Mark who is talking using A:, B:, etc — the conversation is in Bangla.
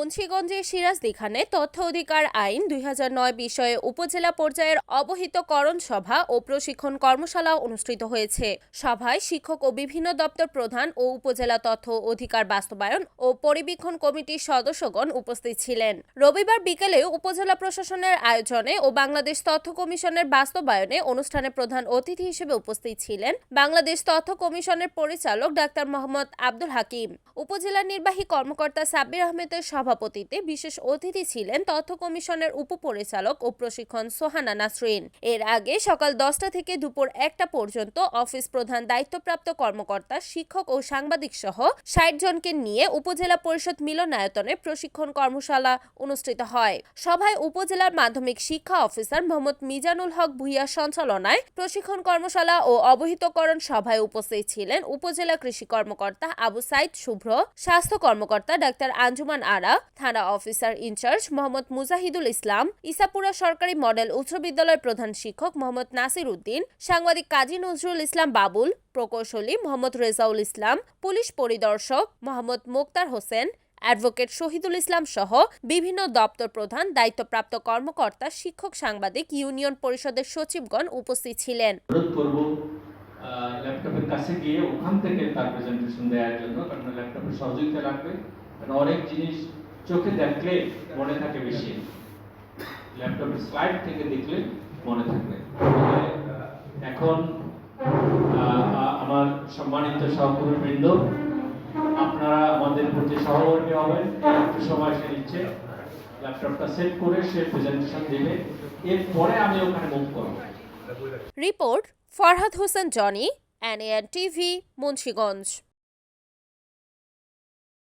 A: মুন্সিগঞ্জের সিরাজদিখানে তথ্য অধিকার আইন দুই হাজার নয় বিষয়ে উপজেলা পর্যায়ের অবহিতকরণ সভা ও প্রশিক্ষণ কর্মশালা অনুষ্ঠিত হয়েছে। সভায় শিক্ষক ও বিভিন্ন দপ্তর প্রধান ও উপজেলা তথ্য অধিকার বাস্তবায়ন ও পরিবীক্ষণ কমিটির সদস্যগণ উপস্থিত ছিলেন। রবিবার বিকেলে উপজেলা প্রশাসনের আয়োজনে ও বাংলাদেশ তথ্য কমিশনের বাস্তবায়নে অনুষ্ঠানে প্রধান অতিথি হিসেবে উপস্থিত ছিলেন বাংলাদেশ তথ্য কমিশনের পরিচালক ডাক্তার মোহাম্মদ আব্দুল হাকিম। উপজেলা নির্বাহী কর্মকর্তা সাব্বির আহমেদের সভাপতিতে বিশেষ অতিথি ছিলেন তথ্য কমিশনের উপপরিচালক ও প্রশিক্ষণ সোহানা নাসরিন। এর আগে সকাল দশটা থেকে দুপুর একটা পর্যন্ত অফিস প্রধান দায়িত্বপ্রাপ্ত কর্মকর্তা, শিক্ষক ও সাংবাদিক সহ ষাট জনকে নিয়ে উপজেলা পরিষদ মিলনায়তনে প্রশিক্ষণ কর্মশালা অনুষ্ঠিত হয়। সভায় উপজেলার মাধ্যমিক শিক্ষা অফিসার মোহাম্মদ মিজানুল হক ভুইয়া সঞ্চালনায় প্রশিক্ষণ কর্মশালা ও অবহিতকরণ সভায় উপস্থিত ছিলেন উপজেলা কৃষি কর্মকর্তা আবু সাইদ শুভ্র, স্বাস্থ্য কর্মকর্তা ডাক্তার আঞ্জুমান আরা থানা officer in charge Mohammad Mujahidul Islam, Isapura সরকারি মডেল উচ্চ বিদ্যালয়ের প্রধান শিক্ষক মোহাম্মদ নাসির উদ্দিন, সাংবাদিক কাজী নজরুল ইসলাম বাবুল, প্রকৌশলী মোহাম্মদ রেজাউল ইসলাম, পুলিশ পরিদর্শক মোহাম্মদ মোক্তার হোসেন, অ্যাডভোকেট শহীদুল ইসলাম সহ বিভিন্ন দপ্তর প্রধান, দায়িত্বপ্রাপ্ত কর্মকর্তা, শিক্ষক সাংবাদিক, ইউনিয়ন পরিষদের সচিবগণ উপস্থিত ছিলেন।
B: ল্যাপটপের কাছে গিয়ে ওখান থেকে তার প্রেজেন্টেশন দেওয়ার জন্য, কারণ ল্যাপটপের সহযোগিতা লাগবে। কারণ অনেক জিনিস চোখে দেখলে মনে থাকে বেশি। ল্যাপটপের স্লাইড থেকে দেখলে মনে থাকবে। এখন আমার সম্মানিত সহকর্মীবৃন্দ, আপনারা আমাদের প্রতি সহকর্মী হবেন, একটু সময় সে নিচ্ছে। ল্যাপটপটা সেট করে সে প্রেজেন্টেশন দেবে। এরপরে আমি ওখানে মুভ করব।
A: Report Farhad Hossain Jony NN TV Munshiganj